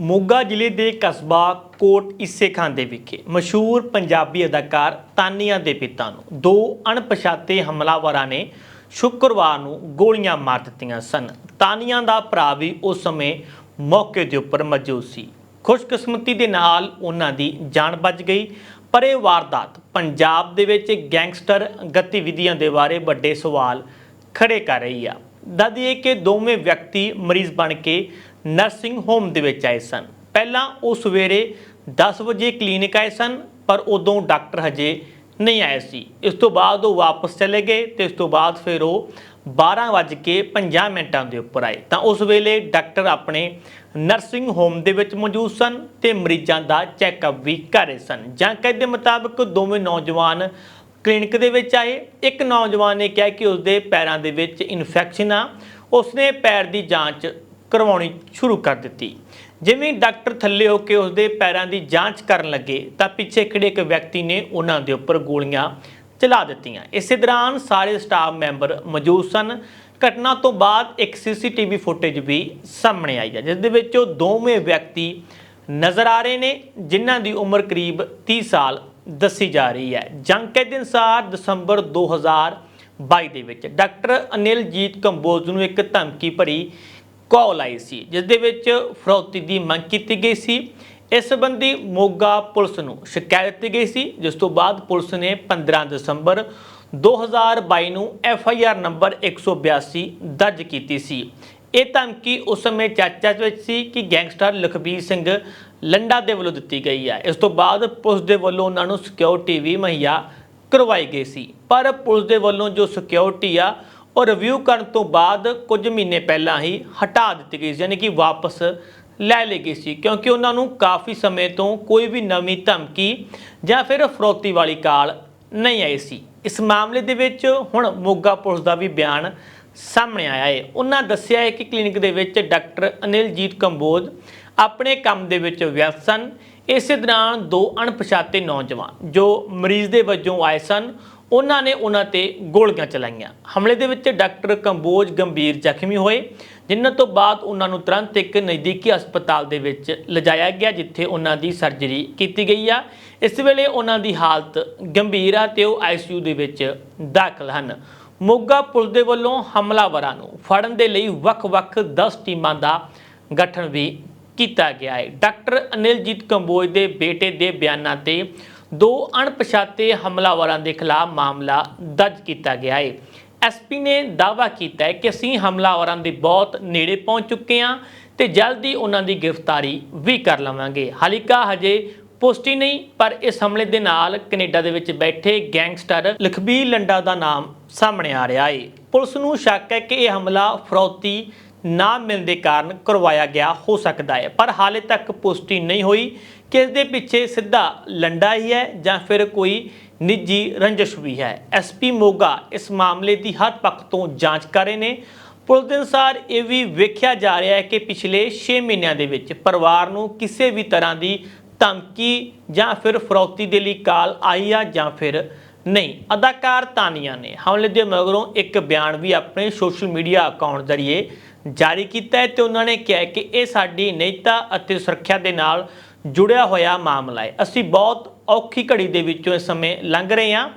ਮੋਗਾ ਜ਼ਿਲ੍ਹੇ ਦੇ ਕਸਬਾ ਕੋਟ ਇਸੇ ਖਾਂਦੇ ਵਿਖੇ ਮਸ਼ਹੂਰ ਪੰਜਾਬੀ ਅਦਾਕਾਰ ਤਾਨੀਆ ਦੇ ਪਿਤਾ ਨੂੰ ਦੋ ਅਣਪਛਾਤੇ ਹਮਲਾਵਰਾਂ ਨੇ ਸ਼ੁੱਕਰਵਾਰ ਨੂੰ ਗੋਲੀਆਂ ਮਾਰ ਦਿੱਤੀਆਂ ਸਨ। ਤਾਨੀਆ ਦਾ ਭਰਾ ਵੀ ਉਸ ਸਮੇਂ ਮੌਕੇ ਦੇ ਉੱਪਰ ਮੌਜੂਦ ਸੀ। ਖੁਸ਼ਕਿਸਮਤੀ ਦੇ ਨਾਲ ਉਹਨਾਂ ਦੀ ਜਾਨ ਬਚ ਗਈ, ਪਰ ਇਹ ਵਾਰਦਾਤ ਪੰਜਾਬ ਦੇ ਵਿੱਚ ਗੈਂਗਸਟਰ ਗਤੀਵਿਧੀਆਂ ਦੇ ਬਾਰੇ ਵੱਡੇ ਸਵਾਲ ਖੜੇ ਕਰ ਰਹੀ ਆ। ਦੱਸਦੀਏ ਕਿ ਦੋਵੇਂ ਵਿਅਕਤੀ ਮਰੀਜ਼ ਬਣ ਕੇ ਨਰਸਿੰਗ ਹੋਮ ਦੇ ਵਿੱਚ ਆਏ ਸਨ। ਪਹਿਲਾਂ ਉਹ ਸਵੇਰੇ 10 ਵਜੇ ਕਲੀਨਿਕ ਆਏ ਸਨ, ਪਰ ਉਦੋਂ ਡਾਕਟਰ ਹਜੇ ਨਹੀਂ ਆਏ ਸੀ। ਇਸ ਤੋਂ ਬਾਅਦ ਉਹ ਵਾਪਸ ਚਲੇ ਗਏ ਤੇ ਇਸ ਤੋਂ ਬਾਅਦ ਫਿਰ ਉਹ 12 ਵੱਜ ਕੇ 50 ਮਿੰਟਾਂ ਦੇ ਉੱਪਰ ਆਏ। ਤਾਂ ਉਸ ਵੇਲੇ ਡਾਕਟਰ ਆਪਣੇ ਨਰਸਿੰਗ ਹੋਮ ਦੇ ਵਿੱਚ ਮੌਜੂਦ ਸਨ ਤੇ ਮਰੀਜ਼ਾਂ ਦਾ ਚੈੱਕਅਪ ਵੀ ਕਰ ਰਹੇ ਸਨ। ਜਾਣਕਾਰੀ ਦੇ ਮੁਤਾਬਕ ਦੋਵੇਂ ਨੌਜਵਾਨ ਕਲੀਨਿਕ ਦੇ ਵਿੱਚ ਆਏ। ਇੱਕ ਨੌਜਵਾਨ ਨੇ ਕਿਹਾ ਕਿ ਉਸਦੇ ਪੈਰਾਂ ਦੇ ਵਿੱਚ ਇਨਫੈਕਸ਼ਨ ਆ। ਉਸਨੇ ਪੈਰ ਦੀ ਜਾਂਚ ਕਰਵਾਉਣੀ ਸ਼ੁਰੂ ਕਰ ਦਿੱਤੀ। ਜਿਵੇਂ ਡਾਕਟਰ ਥੱਲੇ ਹੋ ਕੇ ਉਸਦੇ ਪੈਰਾਂ ਦੀ ਜਾਂਚ ਕਰਨ ਲੱਗੇ, ਤਾਂ ਪਿੱਛੇ ਖੜੇ ਇੱਕ ਵਿਅਕਤੀ ਨੇ ਉਹਨਾਂ ਦੇ ਉੱਪਰ ਗੋਲੀਆਂ ਚਲਾ ਦਿੱਤੀਆਂ। ਇਸੇ ਦੌਰਾਨ ਸਾਰੇ ਸਟਾਫ ਮੈਂਬਰ ਮੌਜੂਦ ਸਨ। ਘਟਨਾ ਤੋਂ ਬਾਅਦ ਇੱਕ ਸੀਸੀਟੀਵੀ ਫੁਟੇਜ ਵੀ ਸਾਹਮਣੇ ਆਈ ਹੈ, ਜਿਸ ਦੇ ਵਿੱਚ ਉਹ ਦੋਵੇਂ ਵਿਅਕਤੀ ਨਜ਼ਰ ਆ ਰਹੇ ਨੇ, ਜਿਨ੍ਹਾਂ ਦੀ ਉਮਰ ਕਰੀਬ 30 ਸਾਲ ਦੱਸੀ ਜਾ ਰਹੀ ਹੈ। ਜਾਣਕਾਰੀ ਦੇ ਅਨੁਸਾਰ ਦਸੰਬਰ 2022 ਦੇ ਵਿੱਚ ਡਾਕਟਰ ਅਨਿਲਜੀਤ ਕੰਬੋਜ ਨੂੰ ਇੱਕ ਧਮਕੀ ਭਰੀ ਕਾਲ ਆਈ ਸੀ ਜਿਸ ਦੇ ਵਿੱਚ ਫਰੌਤੀ ਦੀ ਮੰਗ ਕੀਤੀ ਗਈ ਸੀ। ਇਸ ਸੰਬੰਧੀ ਮੋਗਾ ਪੁਲਿਸ ਨੂੰ ਸ਼ਿਕਾਇਤ ਦਿੱਤੀ ਗਈ ਸੀ, ਜਿਸ ਤੋਂ ਬਾਅਦ ਪੁਲਿਸ ਨੇ 15 ਦਸੰਬਰ 2022 ਨੂੰ ਐਫ ਆਈ ਆਰ ਨੰਬਰ 182 ਦਰਜ ਕੀਤੀ ਸੀ। ਇਹ ਧਮਕੀ ਉਸ ਸਮੇਂ ਚਰਚਾ ਵਿੱਚ ਸੀ ਕਿ ਗੈਂਗਸਟਰ ਲਖਬੀਰ ਸਿੰਘ ਲੰਡਾ ਦੇ ਵੱਲੋਂ ਦਿੱਤੀ ਗਈ ਹੈ ਇਸ ਤੋਂ ਬਾਅਦ ਪੁਲਿਸ ਦੇ ਵੱਲੋਂ ਉਹਨਾਂ ਨੂੰ ਸਿਕਿਉਰਿਟੀ ਵੀ ਮੁਹੱਈਆ ਕਰਵਾਈ ਗਈ ਸੀ। ਪਰ ਪੁਲਿਸ ਦੇ ਵੱਲੋਂ ਜੋ ਸਿਕਿਉਰਿਟੀ ਆ ਉਹ ਰਿਵਿਊ ਕਰਨ ਤੋਂ ਬਾਅਦ ਕੁਝ ਮਹੀਨੇ ਪਹਿਲਾਂ ਹੀ ਹਟਾ ਦਿੱਤੀ ਗਈ ਸੀ, ਯਾਨੀ ਕਿ ਵਾਪਸ ਲੈ ਲਈ ਗਈ ਸੀ, ਕਿਉਂਕਿ ਉਹਨਾਂ ਨੂੰ ਕਾਫੀ ਸਮੇਂ ਤੋਂ ਕੋਈ ਵੀ ਨਵੀਂ ਧਮਕੀ ਜਾਂ ਫਿਰ ਫਰੋਤੀ ਵਾਲੀ ਕਾਲ ਨਹੀਂ ਆਈ ਸੀ। ਇਸ ਮਾਮਲੇ ਦੇ ਵਿੱਚ ਹੁਣ ਮੋਗਾ ਪੁਲਿਸ ਦਾ ਵੀ ਬਿਆਨ ਸਾਹਮਣੇ ਆਇਆ ਹੈ। ਉਹਨਾਂ ਦੱਸਿਆ ਹੈ ਕਿ ਕਲੀਨਿਕ ਦੇ ਵਿੱਚ ਡਾਕਟਰ ਅਨਿਲਜੀਤ ਕੰਬੋਜ ਆਪਣੇ ਕੰਮ ਦੇ ਵਿੱਚ ਵਿਅਸਤ ਸਨ। ਇਸੇ ਦੌਰਾਨ ਦੋ ਅਣਪਛਾਤੇ ਨੌਜਵਾਨ ਜੋ ਮਰੀਜ਼ ਦੇ ਵਜੋਂ ਆਏ ਸਨ ਉਹਨਾਂ ਨੇ ਉਹਨਾਂ ਤੇ ਗੋਲੀਆਂ ਚਲਾਈਆਂ। ਹਮਲੇ ਦੇ ਵਿੱਚ ਡਾਕਟਰ ਕੰਬੋਜ ਗੰਭੀਰ ਜ਼ਖਮੀ ਹੋਏ ਜਿਨ੍ਹਾਂ ਤੋਂ ਬਾਅਦ ਉਹਨਾਂ ਨੂੰ ਤੁਰੰਤ ਇੱਕ ਨਜ਼ਦੀਕੀ ਹਸਪਤਾਲ ਦੇ ਵਿੱਚ ਲਿਜਾਇਆ ਗਿਆ, ਜਿੱਥੇ ਉਹਨਾਂ ਦੀ ਸਰਜਰੀ ਕੀਤੀ ਗਈ ਆ। ਇਸ ਵੇਲੇ ਉਹਨਾਂ ਦੀ ਹਾਲਤ ਗੰਭੀਰ ਆ ਤੇ ਉਹ ਆਈਸੀਯੂ ਦੇ ਵਿੱਚ ਦਾਖਲ ਹਨ। ਮੋਗਾ ਪੁਲਿਸ ਦੇ ਵੱਲੋਂ ਹਮਲਾਵਰਾਂ ਨੂੰ ਫੜਨ ਦੇ ਲਈ ਵੱਖ-ਵੱਖ 10 ਟੀਮਾਂ ਦਾ ਗਠਨ ਵੀ ਕੀਤਾ ਗਿਆ ਹੈ। ਡਾਕਟਰ ਅਨਿਲਜੀਤ ਕੰਬੋਜ ਦੇ ਬੇਟੇ ਦੇ ਬਿਆਨਾਂ ਤੇ ਦੋ ਅਣਪਛਾਤੇ ਹਮਲਾਵਰਾਂ ਦੇ ਖਿਲਾਫ ਮਾਮਲਾ ਦਰਜ ਕੀਤਾ ਗਿਆ ਹੈ ਐਸਪੀ ਨੇ ਦਾਅਵਾ ਕੀਤਾ ਹੈ ਕਿ ਅਸੀਂ ਹਮਲਾਵਰਾਂ ਦੇ ਬਹੁਤ ਨੇੜੇ ਪਹੁੰਚ ਚੁੱਕੇ ਹਾਂ ਤੇ ਜਲਦੀ ਉਹਨਾਂ ਦੀ ਗ੍ਰਿਫਤਾਰੀ ਵੀ ਕਰ ਲਵਾਂਗੇ। ਹਾਲਿਕਾ ਹਜੇ ਪੁਸ਼ਟੀ ਨਹੀਂ, ਪਰ ਇਸ ਹਮਲੇ ਦੇ ਨਾਲ ਕੈਨੇਡਾ ਦੇ ਵਿੱਚ ਬੈਠੇ ਗੈਂਗਸਟਰ ਲਖਬੀਰ ਲੰਡਾ ਦਾ ਨਾਮ ਸਾਹਮਣੇ ਆ ਰਿਹਾ ਹੈ ਪੁਲਿਸ ਨੂੰ ਸ਼ੱਕ ਹੈ ਕਿ ਇਹ ਹਮਲਾ ਫਰੌਤੀ ਨਾ ਮਿਲਣ ਦੇ ਕਾਰਨ ਕਰਵਾਇਆ ਗਿਆ ਹੋ ਸਕਦਾ ਹੈ, ਪਰ ਹਾਲੇ ਤੱਕ ਪੁਸ਼ਟੀ ਨਹੀਂ ਹੋਈ। ਕਿਸ ਦੇ ਪਿੱਛੇ ਸਿੱਧਾ ਲੰਡਾ ਹੀ ਹੈ ਜਾਂ ਫਿਰ ਕੋਈ ਨਿੱਜੀ ਰੰਜਿਸ਼ ਵੀ ਹੈ? ਐਸਪੀ ਮੋਗਾ ਇਸ ਮਾਮਲੇ ਦੀ ਹਰ ਪੱਖ ਤੋਂ ਜਾਂਚ ਕਰ ਰਹੇ ਨੇ। ਪੁਲਿਸ ਦੇ ਅਨੁਸਾਰ ਇਹ ਵੀ ਵੇਖਿਆ ਜਾ ਰਿਹਾ ਹੈ ਕਿ ਪਿਛਲੇ 6 ਮਹੀਨਿਆਂ ਦੇ ਵਿੱਚ ਪਰਿਵਾਰ ਨੂੰ ਕਿਸੇ ਵੀ ਤਰ੍ਹਾਂ ਦੀ ਧਮਕੀ ਜਾਂ ਫਿਰ ਫਰੌਤੀ ਦੇ ਲਈ ਕਾਲ ਆਈ ਆ ਜਾਂ ਫਿਰ ਨਹੀਂ। ਅਦਾਕਾਰ ਤਾਨੀਆ ਨੇ ਹਮਲੇ ਦੇ ਮਗਰੋਂ ਇੱਕ ਬਿਆਨ ਵੀ ਆਪਣੇ ਸੋਸ਼ਲ ਮੀਡੀਆ ਅਕਾਊਂਟ ਜ਼ਰੀਏ ਜਾਰੀ ਕੀਤਾ ਹੈ ਤੇ ਉਹਨਾਂ ਨੇ ਕਿਹਾ ਕਿ ਇਹ ਸਾਡੀ ਨੈਤਿਕਤਾ ਅਤੇ ਸੁਰੱਖਿਆ ਦੇ ਨਾਲ ਜੁੜਿਆ ਹੋਇਆ ਮਾਮਲਾ ਹੈ। ਅਸੀਂ ਬਹੁਤ ਔਖੀ ਘੜੀ ਦੇ ਵਿੱਚੋਂ ਇਸ ਸਮੇਂ ਲੰਘ ਰਹੇ ਹਾਂ।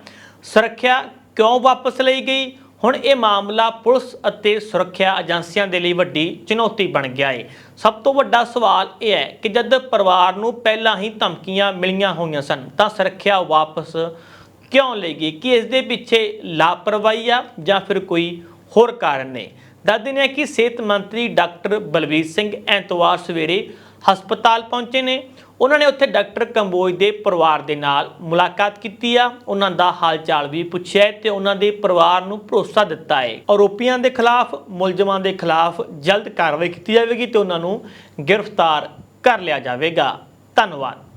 ਸੁਰੱਖਿਆ ਕਿਉਂ ਵਾਪਸ ਲਈ ਗਈ? ਹੁਣ ਇਹ ਮਾਮਲਾ ਪੁਲਿਸ ਅਤੇ ਸੁਰੱਖਿਆ ਏਜੰਸੀਆਂ ਦੇ ਲਈ ਵੱਡੀ ਚੁਣੌਤੀ ਬਣ ਗਿਆ ਹੈ ਸਭ ਤੋਂ ਵੱਡਾ ਸਵਾਲ ਇਹ ਹੈ ਕਿ ਜਦ ਪਰਿਵਾਰ ਨੂੰ ਪਹਿਲਾਂ ਹੀ ਧਮਕੀਆਂ ਮਿਲੀਆਂ ਹੋਈਆਂ ਸਨ, ਤਾਂ ਸੁਰੱਖਿਆ ਵਾਪਸ ਕਿਉਂ ਲਈ ਗਈ? ਕਿ ਇਸ ਦੇ ਪਿੱਛੇ ਲਾਪਰਵਾਹੀ ਆ ਜਾਂ ਫਿਰ ਕੋਈ ਹੋਰ ਕਾਰਨ ਨੇ? ਦੱਸਦੇ ਨੇ ਕਿ ਸਿਹਤ ਮੰਤਰੀ ਡਾਕਟਰ ਬਲਵੀਰ ਸਿੰਘ ਐਤਵਾਰ ਸਵੇਰੇ ਹਸਪਤਾਲ ਪਹੁੰਚੇ ਨੇ। ਉਹਨਾਂ ਨੇ ਉੱਥੇ ਡਾਕਟਰ ਕੰਬੋਜ ਦੇ ਪਰਿਵਾਰ ਦੇ ਨਾਲ ਮੁਲਾਕਾਤ ਕੀਤੀ ਆ। ਉਹਨਾਂ ਦਾ ਹਾਲ ਚਾਲ ਵੀ ਪੁੱਛਿਆ ਹੈ ਤੇ ਉਹਨਾਂ ਦੇ ਪਰਿਵਾਰ ਨੂੰ ਭਰੋਸਾ ਦਿੱਤਾ ਹੈ। ਆਰੋਪੀਆਂ ਦੇ ਖਿਲਾਫ, ਮੁਲਜ਼ਮਾਂ ਦੇ ਖਿਲਾਫ ਜਲਦ ਕਾਰਵਾਈ ਕੀਤੀ ਜਾਵੇਗੀ ਤੇ ਉਹਨਾਂ ਨੂੰ ਗ੍ਰਿਫਤਾਰ ਕਰ ਲਿਆ ਜਾਵੇਗਾ। ਧੰਨਵਾਦ।